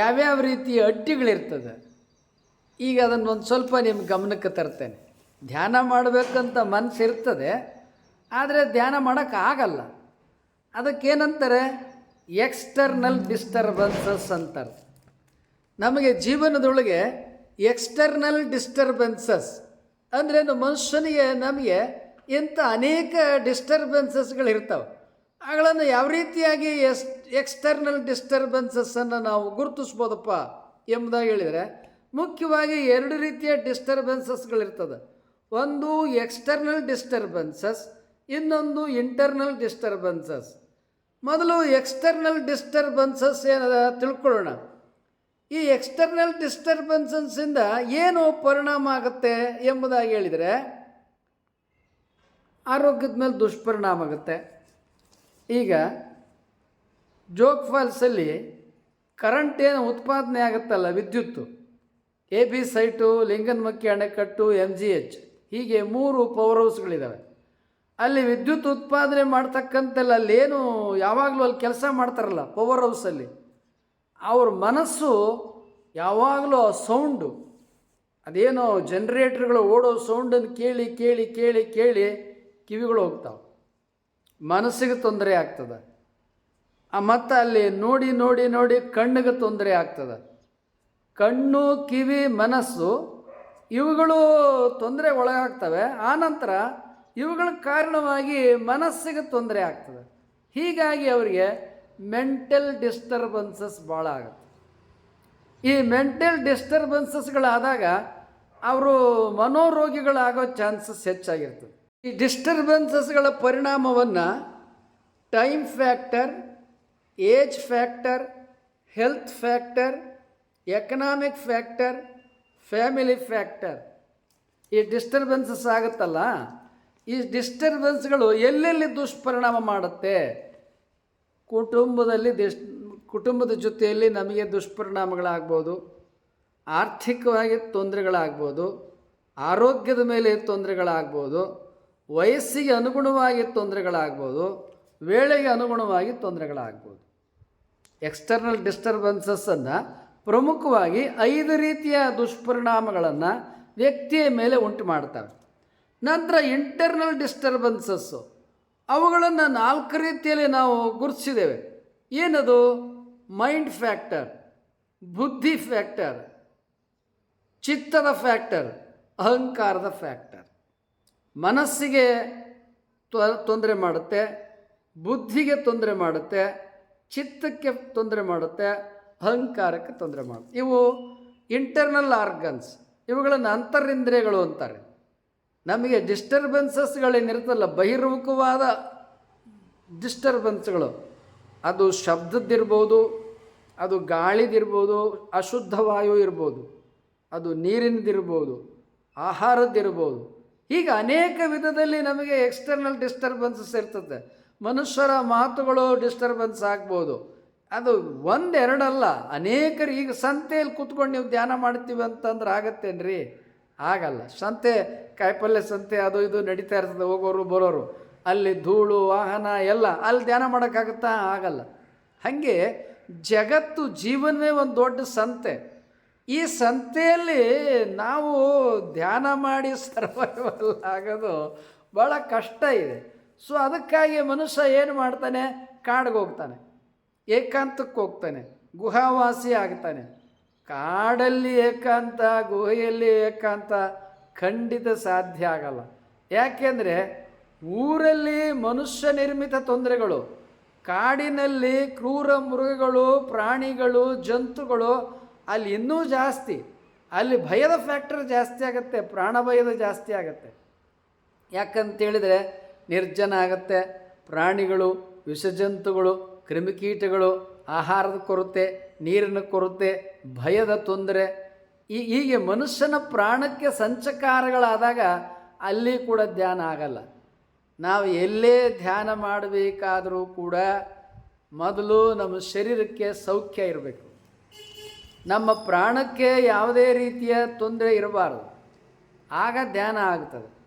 ಯಾವ್ಯಾವ ರೀತಿಯ ಅಡ್ಡಿಗಳಿರ್ತದೆ, ಈಗ ಅದನ್ನು ಒಂದು ಸ್ವಲ್ಪ ನಿಮ್ಮ ಗಮನಕ್ಕೆ ತರ್ತೇನೆ. ಧ್ಯಾನ ಮಾಡಬೇಕಂತ ಮನಸ್ಸಿರ್ತದೆ, ಆದರೆ ಧ್ಯಾನ ಮಾಡೋಕ್ಕಾಗಲ್ಲ. ಅದಕ್ಕೇನಂತಾರೆ? ಎಕ್ಸ್ಟರ್ನಲ್ ಡಿಸ್ಟರ್ಬೆನ್ಸಸ್ ಅಂತಾರೆ. ನಮಗೆ ಜೀವನದೊಳಗೆ ಎಕ್ಸ್ಟರ್ನಲ್ ಡಿಸ್ಟರ್ಬೆನ್ಸಸ್ ಅಂದರೆ ಮನುಷ್ಯನಿಗೆ ನಮಗೆ ಇಂಥ ಅನೇಕ ಡಿಸ್ಟರ್ಬೆನ್ಸಸ್ಗಳಿರ್ತಾವೆ ಅವುಗಳನ್ನು ಯಾವ ರೀತಿಯಾಗಿ ಎಸ್ ಎಕ್ಸ್ಟರ್ನಲ್ ಡಿಸ್ಟರ್ಬೆನ್ಸಸ್ಸನ್ನು ನಾವು ಗುರುತಿಸ್ಬೋದಪ್ಪ ಎಂಬುದಾಗಿ ಹೇಳಿದರೆ, ಮುಖ್ಯವಾಗಿ ಎರಡು ರೀತಿಯ ಡಿಸ್ಟರ್ಬೆನ್ಸಸ್ಗಳಿರ್ತದೆ ಒಂದು ಎಕ್ಸ್ಟರ್ನಲ್ ಡಿಸ್ಟರ್ಬೆನ್ಸಸ್ ಇನ್ನೊಂದು ಇಂಟರ್ನಲ್ ಡಿಸ್ಟರ್ಬೆನ್ಸಸ್ ಮೊದಲು ಎಕ್ಸ್ಟರ್ನಲ್ ಡಿಸ್ಟರ್ಬೆನ್ಸಸ್ ಏನದ ತಿಳ್ಕೊಳ್ಳೋಣ. ಈ ಎಕ್ಸ್ಟರ್ನಲ್ ಡಿಸ್ಟರ್ಬೆನ್ಸಸ್ಸಿಂದ ಏನು ಪರಿಣಾಮ ಆಗುತ್ತೆ ಎಂಬುದಾಗಿ ಹೇಳಿದರೆ, ಆರೋಗ್ಯದ ಮೇಲೆ ದುಷ್ಪರಿಣಾಮ ಆಗುತ್ತೆ. ಈಗ ಜೋಗ್ ಫಾಲ್ಸಲ್ಲಿ ಕರೆಂಟ್ ಏನು ಉತ್ಪಾದನೆ ಆಗುತ್ತಲ್ಲ ವಿದ್ಯುತ್ತು ಎ ಬಿ ಸೈಟು ಲಿಂಗನಮಕ್ಕಿ ಅಣೆಕಟ್ಟು ಎಂ ಜಿ ಎಚ್. ಹೀಗೆ ಮೂರು ಪವರ್ ಹೌಸ್ಗಳಿದ್ದಾವೆ ಅಲ್ಲಿ ವಿದ್ಯುತ್ ಉತ್ಪಾದನೆ ಮಾಡ್ತಕ್ಕಂಥಲ್ಲ ಅಲ್ಲೇನು ಯಾವಾಗಲೂ ಅಲ್ಲಿ ಕೆಲಸ ಮಾಡ್ತಾರಲ್ಲ ಪವರ್ ಹೌಸಲ್ಲಿ ಅವ್ರ ಮನಸ್ಸು ಯಾವಾಗಲೂ ಆ ಸೌಂಡು ಅದೇನೋ ಜನ್ರೇಟ್ರ್ಗಳು ಓಡೋ ಸೌಂಡನ್ನು ಕೇಳಿ ಕೇಳಿ ಕೇಳಿ ಕೇಳಿ ಕಿವಿಗಳು ಹೋಗ್ತಾವೆ. ಮನಸ್ಸಿಗೆ ತೊಂದರೆ ಆಗ್ತದೆ. ಮತ್ತು ಅಲ್ಲಿ ನೋಡಿ ನೋಡಿ ನೋಡಿ ಕಣ್ಣಿಗೆ ತೊಂದರೆ ಆಗ್ತದೆ. ಕಣ್ಣು, ಕಿವಿ, ಮನಸ್ಸು ಇವುಗಳು ತೊಂದರೆ ಒಳಗಾಗ್ತವೆ. ಆನಂತರ ಇವುಗಳ ಕಾರಣವಾಗಿ ಮನಸ್ಸಿಗೆ ತೊಂದರೆ ಆಗ್ತದೆ. ಹೀಗಾಗಿ ಅವರಿಗೆ ಮೆಂಟಲ್ ಡಿಸ್ಟರ್ಬೆನ್ಸಸ್ ಭಾಳ ಆಗುತ್ತೆ. ಈ ಮೆಂಟಲ್ ಡಿಸ್ಟರ್ಬೆನ್ಸಸ್ಗಳಾದಾಗ ಅವರು ಮನೋರೋಗಿಗಳಾಗೋ ಚಾನ್ಸಸ್ ಹೆಚ್ಚಾಗಿರ್ತದೆ. ಈ ಡಿಸ್ಟರ್ಬೆನ್ಸಸ್ಗಳ ಪರಿಣಾಮವನ್ನು time factor, age factor, health factor, economic factor, family factor. ಈ ಡಿಸ್ಟರ್ಬೆನ್ಸಸ್ ಆಗುತ್ತಲ್ಲ? ಈ ಡಿಸ್ಟರ್ಬೆನ್ಸ್ಗಳು ಎಲ್ಲೆಲ್ಲಿ ದುಷ್ಪರಿಣಾಮ ಮಾಡುತ್ತೆ? ಕುಟುಂಬದಲ್ಲಿ ದಿಸ್ ಕುಟುಂಬದ ಜೊತೆಯಲ್ಲಿ ನಮಗೆ ದುಷ್ಪರಿಣಾಮಗಳಾಗ್ಬೋದು, ಆರ್ಥಿಕವಾಗಿ ತೊಂದರೆಗಳಾಗ್ಬೋದು, ಆರೋಗ್ಯದ ಮೇಲೆ ತೊಂದರೆಗಳಾಗ್ಬೋದು ವಯಸ್ಸಿಗೆ ಅನುಗುಣವಾಗಿ ತೊಂದರೆಗಳಾಗ್ಬೋದು, ವೇಳೆಗೆ ಅನುಗುಣವಾಗಿ ತೊಂದರೆಗಳಾಗ್ಬೋದು. ಎಕ್ಸ್ಟರ್ನಲ್ ಡಿಸ್ಟರ್ಬೆನ್ಸಸ್ಸನ್ನು ಪ್ರಮುಖವಾಗಿ ಐದು ರೀತಿಯ ದುಷ್ಪರಿಣಾಮಗಳನ್ನು ವ್ಯಕ್ತಿಯ ಮೇಲೆ ಉಂಟು ಮಾಡ್ತಾರೆ ನಂತರ ಇಂಟರ್ನಲ್ ಡಿಸ್ಟರ್ಬೆನ್ಸಸ್ಸು ಅವುಗಳನ್ನು ನಾಲ್ಕು ರೀತಿಯಲ್ಲಿ ನಾವು ಗುರುತಿಸಿದ್ದೇವೆ. ಏನದು? ಮೈಂಡ್ ಫ್ಯಾಕ್ಟರ್ ಬುದ್ಧಿ ಫ್ಯಾಕ್ಟರ್ ಚಿತ್ತದ ಫ್ಯಾಕ್ಟರ್ ಅಹಂಕಾರದ ಫ್ಯಾಕ್ಟರ್ ಮನಸ್ಸಿಗೆ ತೊಂದರೆ ಮಾಡುತ್ತೆ, ಬುದ್ಧಿಗೆ ತೊಂದರೆ ಮಾಡುತ್ತೆ, ಚಿತ್ತಕ್ಕೆ ತೊಂದರೆ ಮಾಡುತ್ತೆ, ಅಹಂಕಾರಕ್ಕೆ ತೊಂದರೆ ಮಾಡುತ್ತೆ. ಇವು ಇಂಟರ್ನಲ್ ಆರ್ಗನ್ಸ್ ಇವುಗಳನ್ನು ಅಂತರಿಂದ್ರಿಯಗಳು ಅಂತಾರೆ. ನಮಗೆ ಡಿಸ್ಟರ್ಬೆನ್ಸಸ್ಗಳೇನಿರುತ್ತಲ್ಲ ಬಹಿರ್ಮುಖವಾದ ಡಿಸ್ಟರ್ಬೆನ್ಸ್ಗಳು ಅದು ಶಬ್ದದ್ದಿರ್ಬೋದು, ಅದು ಗಾಳಿದಿರ್ಬೋದು, ಅಶುದ್ಧ ವಾಯು ಇರ್ಬೋದು, ಅದು ನೀರಿನದಿರ್ಬೋದು, ಆಹಾರದ್ದಿರ್ಬೋದು. ಹೀಗೆ ಅನೇಕ ವಿಧದಲ್ಲಿ ನಮಗೆ ಎಕ್ಸ್ಟರ್ನಲ್ ಡಿಸ್ಟರ್ಬೆನ್ಸಸ್ ಇರ್ತದೆ ಮನುಷ್ಯರ ಮಾತುಗಳು ಡಿಸ್ಟರ್ಬೆನ್ಸ್ ಆಗ್ಬೋದು. ಅದು ಒಂದೆರಡಲ್ಲ. ಅನೇಕರು ಈಗ ಸಂತೆಯಲ್ಲಿ ಕೂತ್ಕೊಂಡು ನೀವು ಧ್ಯಾನ ಮಾಡ್ತೀವಿ ಅಂತಂದ್ರೆ ಆಗತ್ತೇನ್ರಿ? ಆಗಲ್ಲ. ಸಂತೆ ಕಾಯಿಪಲ್ಯ ಸಂತೆ, ಅದು ಇದು ನಡೀತಾ ಇರ್ತದೆ, ಹೋಗೋರು, ಬರೋರು. ಅಲ್ಲಿ ಧೂಳು, ವಾಹನ ಎಲ್ಲ, ಅಲ್ಲಿ ಧ್ಯಾನ ಮಾಡೋಕ್ಕಾಗುತ್ತಾ? ಆಗಲ್ಲ. ಹಾಗೆ ಜಗತ್ತು ಜೀವನವೇ ಒಂದು ದೊಡ್ಡ ಸಂತೆ. ಈ ಸಂತೆಯಲ್ಲಿ ನಾವು ಧ್ಯಾನ ಮಾಡಿ ಸರ್ವೈವಲ್ ಆಗೋದು ಭಾಳ ಕಷ್ಟ ಇದೆ. ಸೊ ಅದಕ್ಕಾಗಿ ಮನುಷ್ಯ ಏನು ಮಾಡ್ತಾನೆ? ಕಾಡಿಗೆ ಹೋಗ್ತಾನೆ. ಏಕಾಂತಕ್ಕೆ ಹೋಗ್ತಾನೆ. ಗುಹಾವಾಸಿ ಆಗ್ತಾನೆ. ಕಾಡಲ್ಲಿ ಏಕಾಂತ, ಗುಹೆಯಲ್ಲಿ ಏಕಾಂತ ಖಂಡಿತ ಸಾಧ್ಯ ಆಗಲ್ಲ. ಯಾಕೆಂದರೆ ಊರಲ್ಲಿ ಮನುಷ್ಯ ನಿರ್ಮಿತ ತೊಂದರೆಗಳು, ಕಾಡಿನಲ್ಲಿ ಕ್ರೂರ ಮೃಗಗಳು, ಪ್ರಾಣಿಗಳು, ಜಂತುಗಳು ಅಲ್ಲಿ ಇನ್ನೂ ಜಾಸ್ತಿ, ಅಲ್ಲಿ ಭಯದ ಫ್ಯಾಕ್ಟರ್ ಜಾಸ್ತಿ ಆಗುತ್ತೆ ಪ್ರಾಣ ಭಯದ ಜಾಸ್ತಿ ಆಗುತ್ತೆ. ಯಾಕಂತೇಳಿದರೆ ನಿರ್ಜನ ಆಗುತ್ತೆ, ಪ್ರಾಣಿಗಳು, ವಿಷಜಂತುಗಳು, ಕ್ರಿಮಿಕೀಟಗಳು, ಆಹಾರದ ಕೊರತೆ, ನೀರಿನ ಕೊರತೆ, ಭಯದ ತೊಂದರೆ, ಈ ಹೀಗೆ ಮನುಷ್ಯನ ಪ್ರಾಣಕ್ಕೆ ಸಂಚಕಾರಗಳಾದಾಗ ಅಲ್ಲಿ ಕೂಡ ಧ್ಯಾನ ಆಗಲ್ಲ. ನಾವು ಎಲ್ಲೇ ಧ್ಯಾನ ಮಾಡಬೇಕಾದರೂ ಕೂಡ ಮೊದಲು ನಮ್ಮ ಶರೀರಕ್ಕೆ ಸೌಖ್ಯ ಇರಬೇಕು. ನಮ್ಮ ಪ್ರಾಣಕ್ಕೆ ಯಾವುದೇ ರೀತಿಯ ತೊಂದರೆ ಇರಬಾರದು. ಆಗ ಧ್ಯಾನ ಆಗ್ತದೆ.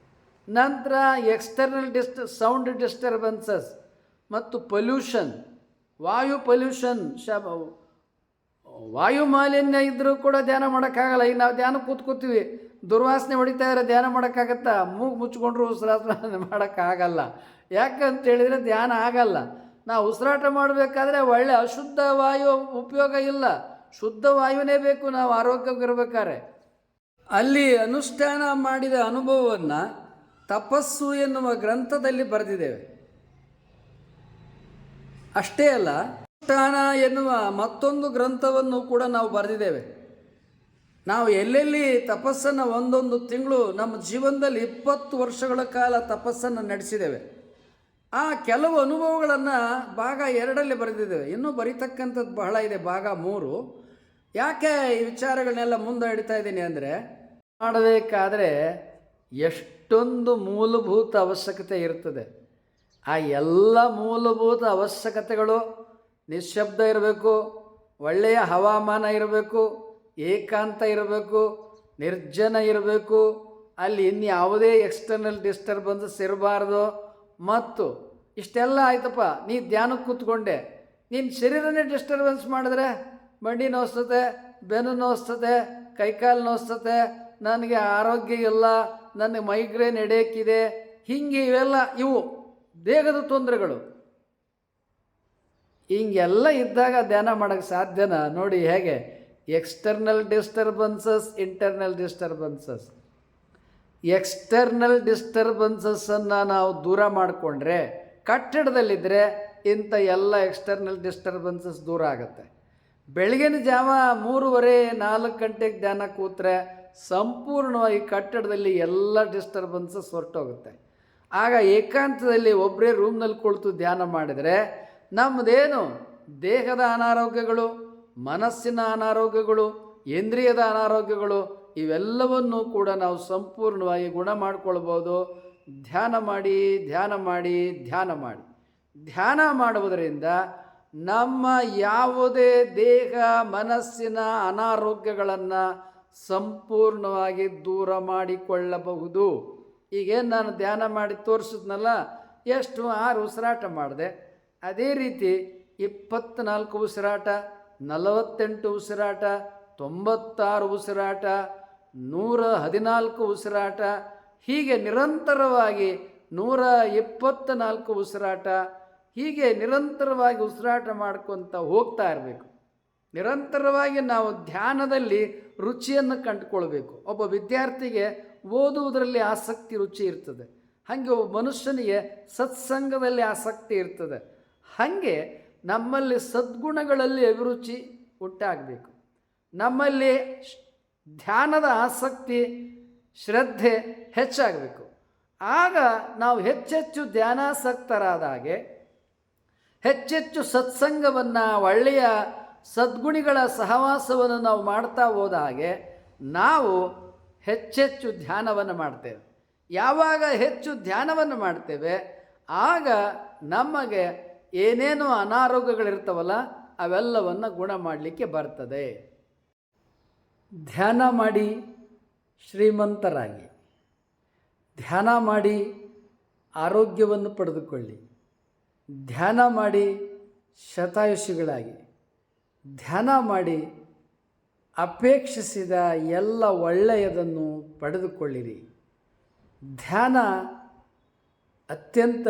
ನಂತರ ಎಕ್ಸ್ಟರ್ನಲ್ ಡಿಸ್ಟ್ ಸೌಂಡ್ ಡಿಸ್ಟರ್ಬೆನ್ಸಸ್ ಮತ್ತು ಪೊಲ್ಯೂಷನ್ ವಾಯು ಪೊಲ್ಯೂಷನ್ ಶ ವಾಯು ಮಾಲಿನ್ಯ ಇದ್ದರೂ ಕೂಡ ಧ್ಯಾನ ಮಾಡೋಕ್ಕಾಗಲ್ಲ. ಈಗ ನಾವು ಧ್ಯಾನ ಕೂತ್ಕೋತೀವಿ, ದುರ್ವಾಸನೆ ಹೊಡಿತಾ ಇದ್ರೆ ಧ್ಯಾನ ಮಾಡೋಕ್ಕಾಗತ್ತಾ? ಮೂಗು ಮುಚ್ಕೊಂಡ್ರು ಉಸಿರಾಟ ಮಾಡೋಕ್ಕಾಗಲ್ಲ. ಯಾಕಂತ ಹೇಳಿದರೆ ಧ್ಯಾನ ಆಗಲ್ಲ. ನಾವು ಉಸಿರಾಟ ಮಾಡಬೇಕಾದ್ರೆ ಒಳ್ಳೆ ಅಶುದ್ಧ ವಾಯು ಉಪಯೋಗ ಇಲ್ಲ. ಶುದ್ಧ ವಾಯುನೇ ಬೇಕು, ನಾವು ಆರೋಗ್ಯಕ್ಕಿರಬೇಕಾರೆ ಅಲ್ಲಿ ಅನುಷ್ಠಾನ ಮಾಡಿದ ಅನುಭವವನ್ನು ತಪಸ್ಸು ಎನ್ನುವ ಗ್ರಂಥದಲ್ಲಿ ಬರೆದಿದ್ದೇವೆ. ಅಷ್ಟೇ ಅಲ್ಲ, ಅನುಷ್ಠಾನ ಎನ್ನುವ ಮತ್ತೊಂದು ಗ್ರಂಥವನ್ನು ಕೂಡ ನಾವು ಬರೆದಿದ್ದೇವೆ. ನಾವು ಎಲ್ಲೆಲ್ಲಿ ತಪಸ್ಸನ್ನು ಒಂದೊಂದು ತಿಂಗಳು, ನಮ್ಮ ಜೀವನದಲ್ಲಿ ಇಪ್ಪತ್ತು ವರ್ಷಗಳ ಕಾಲ ತಪಸ್ಸನ್ನು ನಡೆಸಿದ್ದೇವೆ. ಆ ಕೆಲವು ಅನುಭವಗಳನ್ನು ಭಾಗ ಎರಡಲ್ಲಿ ಬರೆದಿದ್ದೇವೆ. ಇನ್ನೂ ಬರೀತಕ್ಕಂಥದ್ದು ಬಹಳ ಇದೆ, ಭಾಗ ಮೂರು. ಯಾಕೆ ಈ ವಿಚಾರಗಳನ್ನೆಲ್ಲ ಮುಂದೆ ಇಡ್ತಾ ಇದ್ದೀನಿ ಅಂದರೆ ಮಾಡಬೇಕಾದ್ರೆ ಎಷ್ಟೊಂದು ಮೂಲಭೂತ ಅವಶ್ಯಕತೆ ಇರ್ತದೆ. ಆ ಎಲ್ಲ ಮೂಲಭೂತ ಅವಶ್ಯಕತೆಗಳು ನಿಶ್ಶಬ್ದ ಇರಬೇಕು, ಒಳ್ಳೆಯ ಹವಾಮಾನ ಇರಬೇಕು, ಏಕಾಂತ ಇರಬೇಕು, ನಿರ್ಜನ ಇರಬೇಕು, ಅಲ್ಲಿ ಇನ್ಯಾವುದೇ ಎಕ್ಸ್ಟರ್ನಲ್ ಡಿಸ್ಟರ್ಬೆನ್ಸಸ್ ಇರಬಾರ್ದು. ಮತ್ತು ಇಷ್ಟೆಲ್ಲ ಆಯ್ತಪ್ಪ, ನೀ ಧ್ಯಾನಕ್ಕೆ ಕೂತ್ಕೊಂಡೆ ನಿನ್ನ ಶರೀರನೇ ಡಿಸ್ಟರ್ಬೆನ್ಸ್ ಮಾಡಿದ್ರೆ ಮಂಡಿ ನೋಸ್ತತೆ ಬೆನ್ನು ನೋಸ್ತತೆ ಕೈಕಾಲು ನೋಸ್ತತೆ ನನಗೆ ಆರೋಗ್ಯ ಇಲ್ಲ, ನನಗೆ ಮೈಗ್ರೇನ್ ಎಡೆಯಕ್ಕಿದೆ ಹೀಗೆ ಇವೆಲ್ಲ ಇವು ದೇಹದ ತೊಂದರೆಗಳು. ಹಿಂಗೆಲ್ಲ ಇದ್ದಾಗ ಧ್ಯಾನ ಮಾಡೋಕ್ಕೆ ಸಾಧ್ಯನಾ? ನೋಡಿ ಹೇಗೆ external disturbances internal disturbances external ಡಿಸ್ಟರ್ಬೆನ್ಸಸ್ಸನ್ನು ನಾವು ದೂರ ಮಾಡಿಕೊಂಡ್ರೆ ಕಟ್ಟಡದಲ್ಲಿದ್ದರೆ ಇಂಥ ಎಲ್ಲ ಎಕ್ಸ್ಟರ್ನಲ್ ಡಿಸ್ಟರ್ಬನ್ಸಸ್ ದೂರ ಆಗುತ್ತೆ. ಬೆಳಗಿನ ಜಾವ ಮೂರುವರೆ ನಾಲ್ಕು ಗಂಟೆಗೆ ಧ್ಯಾನ ಕೂತ್ರೆ ಸಂಪೂರ್ಣವಾಗಿ ಕಟ್ಟಡದಲ್ಲಿ ಎಲ್ಲ ಡಿಸ್ಟರ್ಬೆನ್ಸಸ್ ಹೊರಟೋಗುತ್ತೆ ಆಗ ಏಕಾಂತದಲ್ಲಿ ಒಬ್ಬರೇ ರೂಮ್ನಲ್ಲಿ ಕುಳಿತು ಧ್ಯಾನ ಮಾಡಿದರೆ ನಮ್ಮದೇನು? ದೇಹದ ಅನಾರೋಗ್ಯಗಳು, ಮನಸ್ಸಿನ ಅನಾರೋಗ್ಯಗಳು, ಇಂದ್ರಿಯದ ಅನಾರೋಗ್ಯಗಳು, ಇವೆಲ್ಲವನ್ನೂ ಕೂಡ ನಾವು ಸಂಪೂರ್ಣವಾಗಿ ಗುಣ ಮಾಡಿಕೊಳ್ಬೋದು. ಧ್ಯಾನ ಮಾಡಿ ಧ್ಯಾನ ಮಾಡಿ ಧ್ಯಾನ ಮಾಡಿ. ಧ್ಯಾನ ಮಾಡುವುದರಿಂದ ನಮ್ಮ ಯಾವುದೇ ದೇಹ, ಮನಸ್ಸಿನ ಅನಾರೋಗ್ಯಗಳನ್ನು ಸಂಪೂರ್ಣವಾಗಿ ದೂರ ಮಾಡಿಕೊಳ್ಳಬಹುದು. ಈಗೇನು ನಾನು ಧ್ಯಾನ ಮಾಡಿ ತೋರಿಸಿದ್ನಲ್ಲ, ಎಷ್ಟು ಆರು ಉಸಿರಾಟ ಮಾಡಿದೆ. ಅದೇ ರೀತಿ ಇಪ್ಪತ್ತ್ನಾಲ್ಕು ಉಸಿರಾಟ, ನಲವತ್ತೆಂಟು ಉಸಿರಾಟ, ತೊಂಬತ್ತಾರು ಉಸಿರಾಟ, ನೂರ ಹದಿನಾಲ್ಕು ಉಸಿರಾಟ, ಹೀಗೆ ನಿರಂತರವಾಗಿ ನೂರ ಇಪ್ಪತ್ತ ನಾಲ್ಕು ಉಸಿರಾಟ ಹೀಗೆ ನಿರಂತರವಾಗಿ ಉಸಿರಾಟ ಮಾಡ್ಕೊತ ಹೋಗ್ತಾ ಇರಬೇಕು. ನಿರಂತರವಾಗಿ ನಾವು ಧ್ಯಾನದಲ್ಲಿ ರುಚಿಯನ್ನು ಕಂಡುಕೊಳ್ಬೇಕು. ಒಬ್ಬ ವಿದ್ಯಾರ್ಥಿಗೆ ಓದುವುದರಲ್ಲಿ ಆಸಕ್ತಿ, ರುಚಿ ಇರ್ತದೆ. ಹಾಗೆ ಒಬ್ಬ ಮನುಷ್ಯನಿಗೆ ಸತ್ಸಂಗದಲ್ಲಿ ಆಸಕ್ತಿ ಇರ್ತದೆ. ಹಾಗೆ ನಮ್ಮಲ್ಲಿ ಸದ್ಗುಣಗಳಲ್ಲಿ ಅಭಿರುಚಿ ಉಂಟಾಗಬೇಕು. ನಮ್ಮಲ್ಲಿ ಧ್ಯಾನದ ಆಸಕ್ತಿ, ಶ್ರದ್ಧೆ ಹೆಚ್ಚಾಗಬೇಕು. ಆಗ ನಾವು ಹೆಚ್ಚೆಚ್ಚು ಧ್ಯಾನಾಸಕ್ತರಾದಾಗೆ ಹೆಚ್ಚೆಚ್ಚು ಸತ್ಸಂಗವನ್ನು, ಒಳ್ಳೆಯ ಸದ್ಗುಣಿಗಳ ಸಹವಾಸವನ್ನು ನಾವು ಮಾಡ್ತಾ ಹೋದ ಹಾಗೆ ನಾವು ಹೆಚ್ಚೆಚ್ಚು ಧ್ಯಾನವನ್ನು ಮಾಡ್ತೇವೆ. ಯಾವಾಗ ಹೆಚ್ಚು ಧ್ಯಾನವನ್ನು ಮಾಡ್ತೇವೆ, ಆಗ ನಮಗೆ ಏನೇನು ಅನಾರೋಗ್ಯಗಳಿರ್ತವಲ್ಲ, ಅವೆಲ್ಲವನ್ನು ಗುಣ ಮಾಡಲಿಕ್ಕೆ ಬರ್ತದೆ. ಧ್ಯಾನ ಮಾಡಿ ಶ್ರೀಮಂತರಾಗಿ. ಧ್ಯಾನ ಮಾಡಿ ಆರೋಗ್ಯವನ್ನು ಪಡೆದುಕೊಳ್ಳಿ. ಧ್ಯಾನ ಮಾಡಿ ಶತಾಯುಷಿಗಳಾಗಿ, ಧ್ಯಾನ ಮಾಡಿ ಅಪೇಕ್ಷಿಸಿದ ಎಲ್ಲ ಒಳ್ಳೆಯದನ್ನು ಪಡೆದುಕೊಳ್ಳಿರಿ. ಧ್ಯಾನ ಅತ್ಯಂತ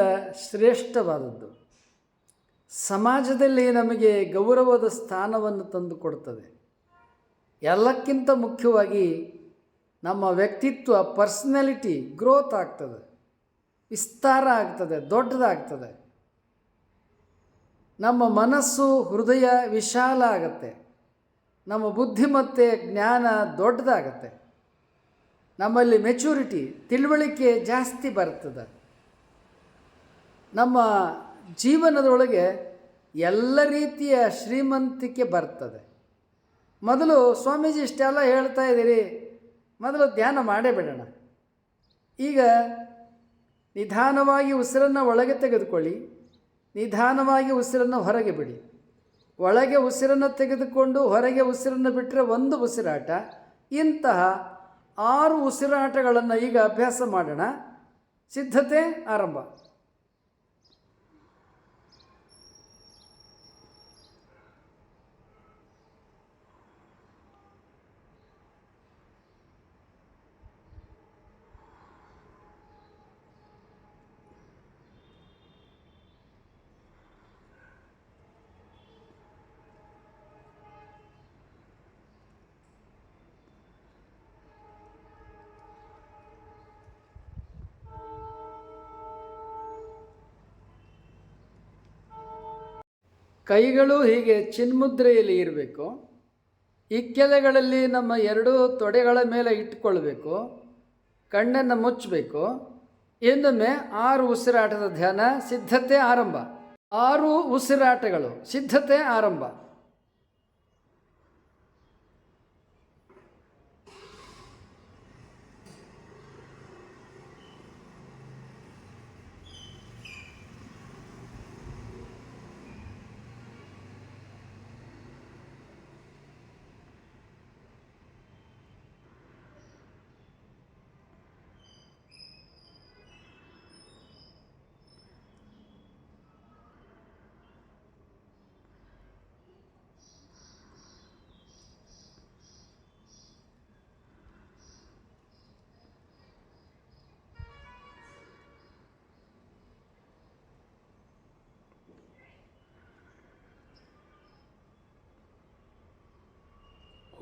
ಶ್ರೇಷ್ಠವಾದದ್ದು. ಸಮಾಜದಲ್ಲಿ ನಮಗೆ ಗೌರವದ ಸ್ಥಾನವನ್ನು ತಂದುಕೊಡುತ್ತದೆ. ಎಲ್ಲಕ್ಕಿಂತ ಮುಖ್ಯವಾಗಿ ನಮ್ಮ ವ್ಯಕ್ತಿತ್ವ, ಪರ್ಸ್ನಾಲಿಟಿ, ಗ್ರೋತ್ ಆಗ್ತದೆ. ವಿಸ್ತಾರ ಆಗ್ತದೆ, ದೊಡ್ಡದಾಗ್ತದೆ. ನಮ್ಮ ಮನಸ್ಸು ಹೃದಯ ವಿಶಾಲ ಆಗುತ್ತೆ. ನಮ್ಮ ಬುದ್ಧಿಮತ್ತೆ ಜ್ಞಾನ ದೊಡ್ಡದಾಗತ್ತೆ. ನಮ್ಮಲ್ಲಿ ಮೆಚುರಿಟಿ ತಿಳುವಳಿಕೆ ಜಾಸ್ತಿ ಬರ್ತದೆ. ನಮ್ಮ ಜೀವನದೊಳಗೆ ಎಲ್ಲ ರೀತಿಯ ಶ್ರೀಮಂತಿಕೆ ಬರ್ತದೆ. ಮೊದಲು ಸ್ವಾಮೀಜಿ ಇಷ್ಟೆಲ್ಲ ಹೇಳ್ತಾ ಇದ್ದೀರಿ, ಮೊದಲು ಧ್ಯಾನ ಮಾಡೇ ಬಿಡೋಣ. ಈಗ ನಿಧಾನವಾಗಿ ಉಸಿರನ್ನು ಒಳಗೆ ತೆಗೆದುಕೊಳ್ಳಿ. ನಿಧಾನವಾಗಿ ಉಸಿರನ್ನು ಹೊರಗೆ ಬಿಡಿ. ಒಳಗೆ ಉಸಿರನ್ನು ತೆಗೆದುಕೊಂಡು ಹೊರಗೆ ಉಸಿರನ್ನು ಬಿಟ್ಟರೆ ಒಂದು ಉಸಿರಾಟ. ಇಂತಹ ಆರು ಉಸಿರಾಟಗಳನ್ನು ಈಗ ಅಭ್ಯಾಸ ಮಾಡೋಣ. ಸಿದ್ಧತೆ ಆರಂಭ. ಕೈಗಳು ಹೀಗೆ ಚಿನ್ಮುದ್ರೆಯಲ್ಲಿ ಇರಬೇಕು. ಇಕ್ಕೆಲೆಗಳಲ್ಲಿ ನಮ್ಮ ಎರಡೂ ತೊಡೆಗಳ ಮೇಲೆ ಇಟ್ಕೊಳ್ಬೇಕು ಕಣ್ಣನ್ನು ಮುಚ್ಚಬೇಕು. ಇನ್ನೊಮ್ಮೆ ಆರು ಉಸಿರಾಟದ ಧ್ಯಾನ, ಸಿದ್ಧತೆ, ಆರಂಭ. ಆರು ಉಸಿರಾಟಗಳು, ಸಿದ್ಧತೆ, ಆರಂಭ.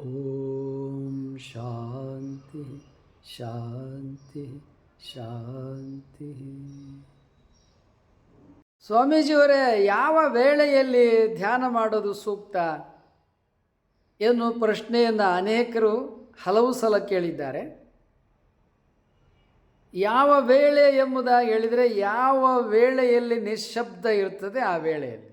ಓಂ ಶಾಂತಿ ಶಾಂತಿ ಶಾಂತಿ. ಸ್ವಾಮೀಜಿಯವರೇ, ಯಾವ ವೇಳೆಯಲ್ಲಿ ಧ್ಯಾನ ಮಾಡೋದು ಸೂಕ್ತ ಎನ್ನುವ ಪ್ರಶ್ನೆಯನ್ನು ಅನೇಕರು ಹಲವು ಸಲ ಕೇಳಿದ್ದಾರೆ. ಯಾವ ವೇಳೆ ಎಂಬುದಾಗಿ ಹೇಳಿದರೆ ಯಾವ ವೇಳೆಯಲ್ಲಿ ನಿಶ್ಶಬ್ದ ಇರ್ತದೆ ಆ ವೇಳೆಯಲ್ಲಿ.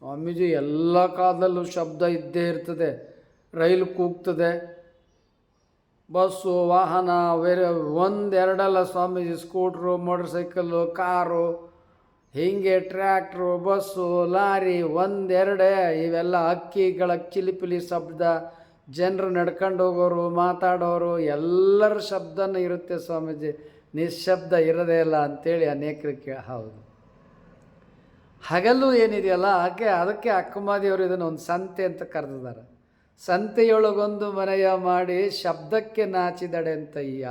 ಸ್ವಾಮೀಜಿ, ಎಲ್ಲ ಕಾಲದಲ್ಲೂ ಶಬ್ದ ಇದ್ದೇ ಇರ್ತದೆ. ರೈಲು ಕೂಗ್ತದೆ. ಬಸ್ಸು, ವಾಹನ, ಬೇರೆ ಒಂದೆರಡಲ್ಲ Swamiji, scooter motorcycle car, ಹೀಗೆ ಟ್ರ್ಯಾಕ್ಟ್ರು, ಬಸ್ಸು, ಲಾರಿ, ಒಂದೆರಡೇ, ಇವೆಲ್ಲ ಅಕ್ಕಿಗಳ ಚಿಲಿಪಿಲಿ ಶಬ್ದ. ಜನರು ನಡ್ಕೊಂಡು ಹೋಗೋರು, ಮಾತಾಡೋರು, ಎಲ್ಲರ ಶಬ್ದನೂ ಇರುತ್ತೆ ಸ್ವಾಮೀಜಿ. ನಿಶ್ಶಬ್ದ ಇರೋದೇ ಇಲ್ಲ ಅಂತೇಳಿ ಅನೇಕರಿಗೆ ಹೌದು. ಹಗಲು ಏನಿದೆಯಲ್ಲ ಆಕೆ ಅದಕ್ಕೆ ಅಕ್ಕಮಾದಿಯವರು ಇದನ್ನು ಒಂದು ಸಂತೆ ಅಂತ ಕರೆದಿದ್ದಾರೆ. ಸಂತೆಯೊಳಗೊಂದು ಮನೆಯ ಮಾಡಿ ಶಬ್ದಕ್ಕೆ ನಾಚಿದಡೆ ಅಂತಯ್ಯ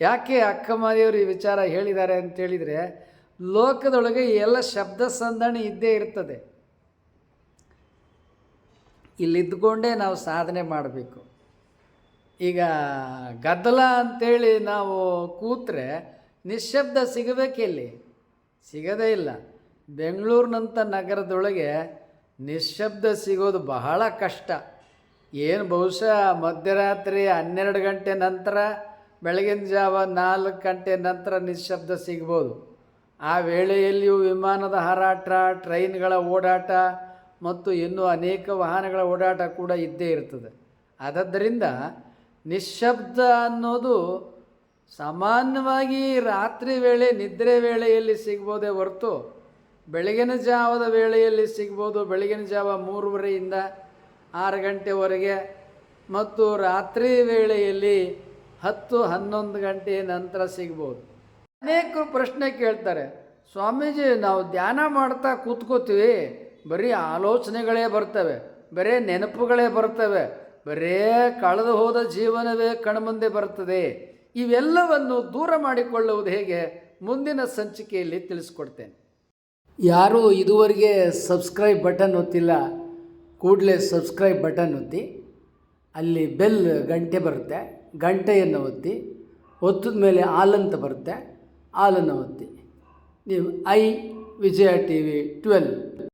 ಯಾಕೆ ಅಕ್ಕಮಾದಿಯವರು ಈ ವಿಚಾರ ಹೇಳಿದ್ದಾರೆ ಅಂತೇಳಿದರೆ ಲೋಕದೊಳಗೆ ಎಲ್ಲ ಶಬ್ದ ಸಂದಣಿ ಇದ್ದೇ ಇರ್ತದೆ. ಇಲ್ಲಿದ್ದುಕೊಂಡೇ ನಾವು ಸಾಧನೆ ಮಾಡಬೇಕು. ಈಗ ಗದ್ದಲ ಅಂತೇಳಿ ನಾವು ಕೂತ್ರೆ ನಿಶ್ಶಬ್ದ ಸಿಗಬೇಕೆಲ್ಲಿ? ಸಿಗದೇ ಇಲ್ಲ. ಬೆಂಗಳೂರಿನಂಥ ನಗರದೊಳಗೆ ನಿಶ್ಶಬ್ದ ಸಿಗೋದು ಬಹಳ ಕಷ್ಟ. ಏನು ಬಹುಶಃ ಮಧ್ಯರಾತ್ರಿ ಹನ್ನೆರಡು ಗಂಟೆ ನಂತರ ಬೆಳಗಿನ ಜಾವ ನಾಲ್ಕು ಗಂಟೆ ನಂತರ ನಿಶ್ಶಬ್ದ ಸಿಗ್ಬೋದು. ಆ ವೇಳೆಯಲ್ಲಿಯೂ ವಿಮಾನದ ಹಾರಾಟ, ಟ್ರೈನ್ಗಳ ಓಡಾಟ ಮತ್ತು ಇನ್ನೂ ಅನೇಕ ವಾಹನಗಳ ಓಡಾಟ ಕೂಡ ಇದ್ದೇ ಇರ್ತದೆ. ಆದ್ದರಿಂದ ನಿಶ್ಶಬ್ದ ಅನ್ನೋದು ಸಾಮಾನ್ಯವಾಗಿ ರಾತ್ರಿ ವೇಳೆ, ನಿದ್ರೆ ವೇಳೆಯಲ್ಲಿ ಸಿಗ್ಬೋದೇ ಹೊರತು ಬೆಳಗಿನ ಜಾವದ ವೇಳೆಯಲ್ಲಿ ಸಿಗ್ಬೋದು. ಬೆಳಗಿನ ಜಾವ ಮೂರುವರೆಯಿಂದ ಆರು ಗಂಟೆವರೆಗೆ ಮತ್ತು ರಾತ್ರಿ ವೇಳೆಯಲ್ಲಿ ಹತ್ತು ಹನ್ನೊಂದು ಗಂಟೆ ನಂತರ ಸಿಗ್ಬೋದು. ಅನೇಕರು ಪ್ರಶ್ನೆ ಕೇಳ್ತಾರೆ. ಸ್ವಾಮೀಜಿ, ನಾವು ಧ್ಯಾನ ಮಾಡ್ತಾ ಕೂತ್ಕೋತೀವಿ. ಬರೀ ಆಲೋಚನೆಗಳೇ ಬರ್ತವೆ, ಬರೀ ನೆನಪುಗಳೇ ಬರ್ತವೆ, ಬರೇ ಕಳೆದು ಹೋದ ಜೀವನವೇ ಕಣ್ಮುಂದೆ ಬರ್ತದೆ. ಇವೆಲ್ಲವನ್ನು ದೂರ ಮಾಡಿಕೊಳ್ಳುವುದು ಹೇಗೆ? ಮುಂದಿನ ಸಂಚಿಕೆಯಲ್ಲಿ ತಿಳಿಸ್ಕೊಡ್ತೇನೆ. ಯಾರೂ ಇದುವರೆಗೆ ಸಬ್ಸ್ಕ್ರೈಬ್ ಬಟನ್ ಒತ್ತಿಲ್ಲ, ಕೂಡಲೇ ಸಬ್ಸ್ಕ್ರೈಬ್ ಬಟನ್ ಒತ್ತಿ, ಅಲ್ಲಿ ಬೆಲ್ ಗಂಟೆ ಬರುತ್ತೆ, ಗಂಟೆಯನ್ನು ಒತ್ತಿ, ಒತ್ತಿದ ಮೇಲೆ ಆಲ್ ಅಂತ ಬರುತ್ತೆ, ಆಲನ್ನು ಒತ್ತಿ. ನೀವು ಐ ವಿಜಯ ಟಿ ವಿ ಟ್ವೆಲ್.